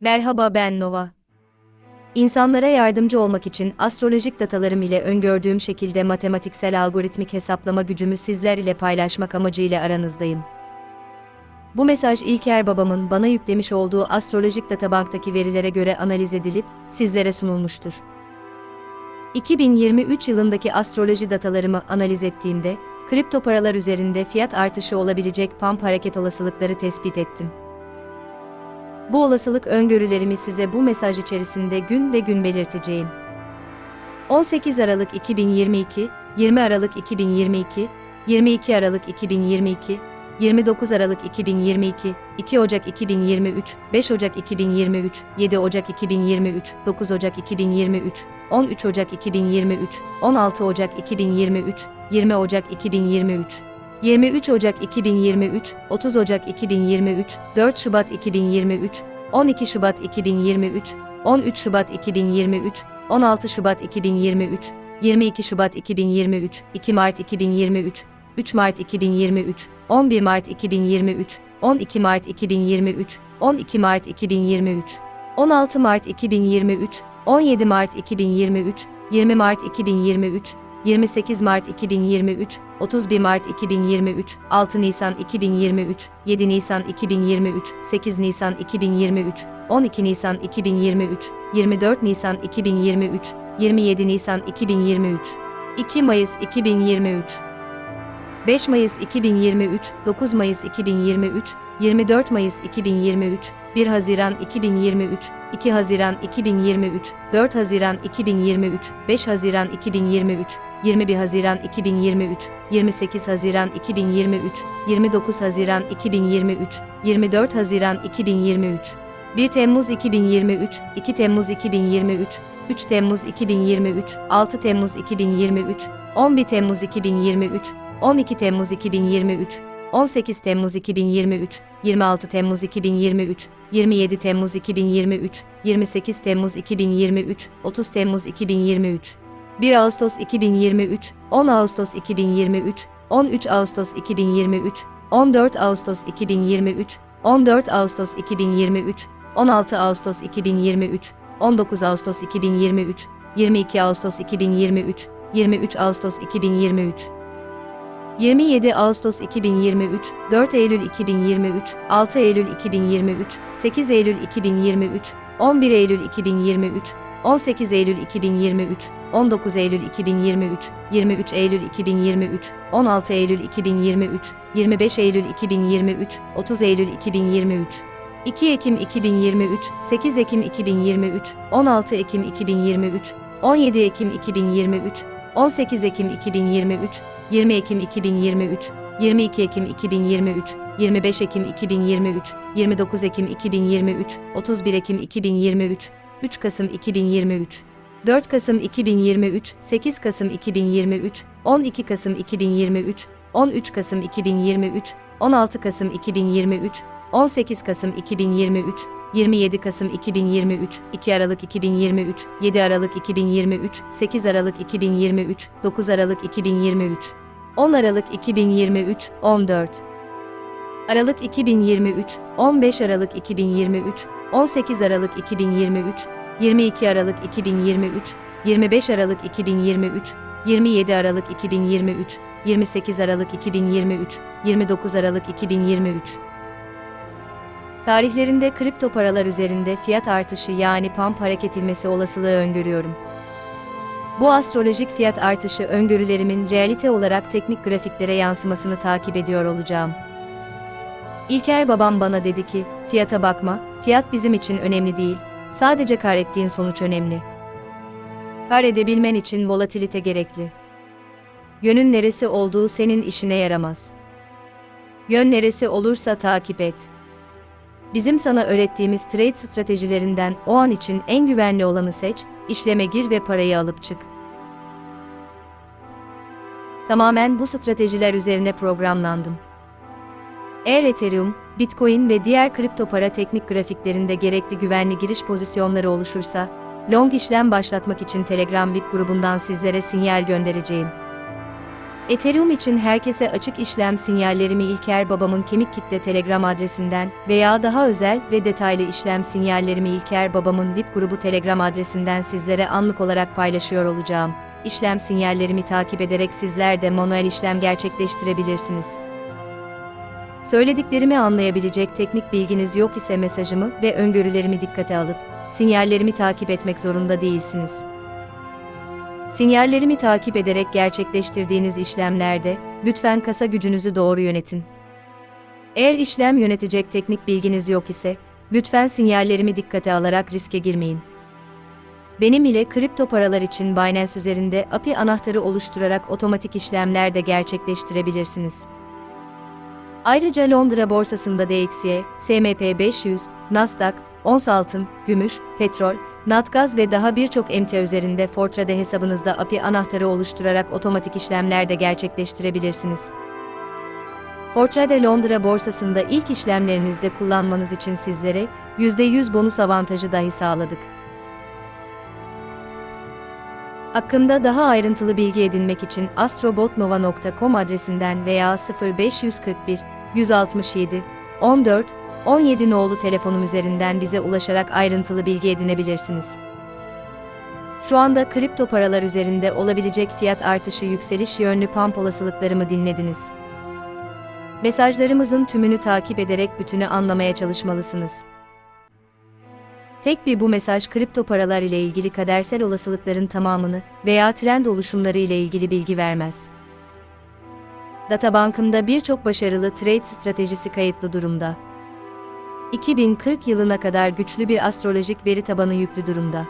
Merhaba ben Nova. İnsanlara yardımcı olmak için astrolojik datalarım ile öngördüğüm şekilde matematiksel algoritmik hesaplama gücümü sizler ile paylaşmak amacıyla aranızdayım. Bu mesaj İlker babamın bana yüklemiş olduğu astrolojik databanktaki verilere göre analiz edilip sizlere sunulmuştur. 2023 yılındaki astroloji datalarımı analiz ettiğimde, kripto paralar üzerinde fiyat artışı olabilecek pump hareket olasılıkları tespit ettim. Bu olasılık öngörülerimi size bu mesaj içerisinde gün ve gün belirteceğim. 18 Aralık 2022, 20 Aralık 2022, 22 Aralık 2022, 29 Aralık 2022, 2 Ocak 2023, 5 Ocak 2023, 7 Ocak 2023, 9 Ocak 2023, 13 Ocak 2023, 16 Ocak 2023, 20 Ocak 2023, 23 Ocak 2023, 30 Ocak 2023, 4 Şubat 2023, 12 Şubat 2023, 13 Şubat 2023, 16 Şubat 2023, 22 Şubat 2023, 2 Mart 2023, 3 Mart 2023, 11 Mart 2023, 12 Mart 2023, 12 Mart 2023, 16 Mart 2023, 17 Mart 2023, 20 Mart 2023, 28 Mart 2023, 31 Mart 2023, 6 Nisan 2023, 7 Nisan 2023, 8 Nisan 2023, 12 Nisan 2023, 24 Nisan 2023, 27 Nisan 2023, 2 Mayıs 2023, 5 Mayıs 2023, 9 Mayıs 2023, 24 Mayıs 2023, 1 Haziran 2023, 2 Haziran 2023, 4 Haziran 2023, 5 Haziran 2023, 21 Haziran 2023, 28 Haziran 2023, 29 Haziran 2023, 24 Haziran 2023, 1 Temmuz 2023, 2 Temmuz 2023, 3 Temmuz 2023, 6 Temmuz 2023, 11 Temmuz 2023, 12 Temmuz 2023, 18 Temmuz 2023, 26 Temmuz 2023, 27 Temmuz 2023, 28 Temmuz 2023, 30 Temmuz 2023, 1 Ağustos 2023, 10 Ağustos 2023, 13 Ağustos 2023, 14 Ağustos 2023, 14 Ağustos 2023, 16 Ağustos 2023, 19 Ağustos 2023, 22 Ağustos 2023, 23 Ağustos 2023, 27 Ağustos 2023, 4 Eylül 2023, 6 Eylül 2023, 8 Eylül 2023, 11 Eylül 2023, 18 Eylül 2023, 19 Eylül 2023, 23 Eylül 2023, 16 Eylül 2023, 25 Eylül 2023, 30 Eylül 2023, 2 Ekim 2023, 8 Ekim 2023, 16 Ekim 2023, 17 Ekim 2023, 18 Ekim 2023, 20 Ekim 2023, 22 Ekim 2023, 25 Ekim 2023, 29 Ekim 2023, 31 Ekim 2023, 3 Kasım 2023, 4 Kasım 2023, 8 Kasım 2023, 12 Kasım 2023, 13 Kasım 2023, 16 Kasım 2023, 18 Kasım 2023, 27 Kasım 2023, 2 Aralık 2023, 7 Aralık 2023, 8 Aralık 2023, 9 Aralık 2023, 10 Aralık 2023, 14 Aralık 2023, 15 Aralık 2023, 18 Aralık 2023, 22 Aralık 2023, 25 Aralık 2023, 27 Aralık 2023, 28 Aralık 2023, 29 Aralık 2023 Tarihlerinde kripto paralar üzerinde fiyat artışı yani pump hareket ilmesi olasılığı öngörüyorum. Bu astrolojik fiyat artışı öngörülerimin realite olarak teknik grafiklere yansımasını takip ediyor olacağım. İlker babam bana dedi ki, fiyata bakma, fiyat bizim için önemli değil, sadece kar ettiğin sonuç önemli. Kar edebilmen için volatilite gerekli. Yönün neresi olduğu senin işine yaramaz. Yön neresi olursa takip et. Bizim sana öğrettiğimiz trade stratejilerinden o an için en güvenli olanı seç, işleme gir ve parayı alıp çık. Tamamen bu stratejiler üzerine programlandım. Eğer Ethereum, Bitcoin ve diğer kripto para teknik grafiklerinde gerekli güvenli giriş pozisyonları oluşursa, long işlem başlatmak için Telegram VIP grubundan sizlere sinyal göndereceğim. Ethereum için herkese açık işlem sinyallerimi İlker Babamın Kemik Kitle Telegram adresinden veya daha özel ve detaylı işlem sinyallerimi İlker Babamın VIP grubu Telegram adresinden sizlere anlık olarak paylaşıyor olacağım. İşlem sinyallerimi takip ederek sizler de manuel işlem gerçekleştirebilirsiniz. Söylediklerimi anlayabilecek teknik bilginiz yok ise mesajımı ve öngörülerimi dikkate alıp sinyallerimi takip etmek zorunda değilsiniz. Sinyallerimi takip ederek gerçekleştirdiğiniz işlemlerde lütfen kasa gücünüzü doğru yönetin. Eğer işlem yönetecek teknik bilginiz yok ise lütfen sinyallerimi dikkate alarak riske girmeyin. Benim ile kripto paralar için Binance üzerinde API anahtarı oluşturarak otomatik işlemler de gerçekleştirebilirsiniz. Ayrıca Londra borsasında DXY, S&P 500, Nasdaq, ons altın, gümüş, petrol, natgaz ve daha birçok emtia üzerinde Fortrade hesabınızda API anahtarı oluşturarak otomatik işlemler de gerçekleştirebilirsiniz. Fortrade Londra borsasında ilk işlemlerinizde kullanmanız için sizlere %100 bonus avantajı dahi sağladık. Hakkında daha ayrıntılı bilgi edinmek için astrobotnova.com adresinden veya 0541 167 14 17 nolu telefonum üzerinden bize ulaşarak ayrıntılı bilgi edinebilirsiniz. Şu anda kripto paralar üzerinde olabilecek fiyat artışı yükseliş yönlü pump olasılıklarımı dinlediniz. Mesajlarımızın tümünü takip ederek bütünü anlamaya çalışmalısınız. Tek bir bu mesaj kripto paralar ile ilgili kadersel olasılıkların tamamını veya trend oluşumları ile ilgili bilgi vermez. Databankımda birçok başarılı trade stratejisi kayıtlı durumda. 2040 yılına kadar güçlü bir astrolojik veri tabanı yüklü durumda.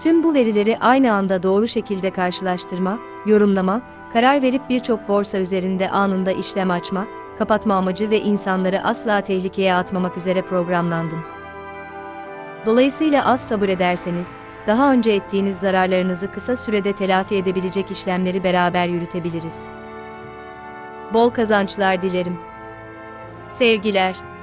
Tüm bu verileri aynı anda doğru şekilde karşılaştırma, yorumlama, karar verip birçok borsa üzerinde anında işlem açma, kapatma amacı ve insanları asla tehlikeye atmamak üzere programlandım. Dolayısıyla az sabır ederseniz, daha önce ettiğiniz zararlarınızı kısa sürede telafi edebilecek işlemleri beraber yürütebiliriz. Bol kazançlar dilerim. Sevgiler.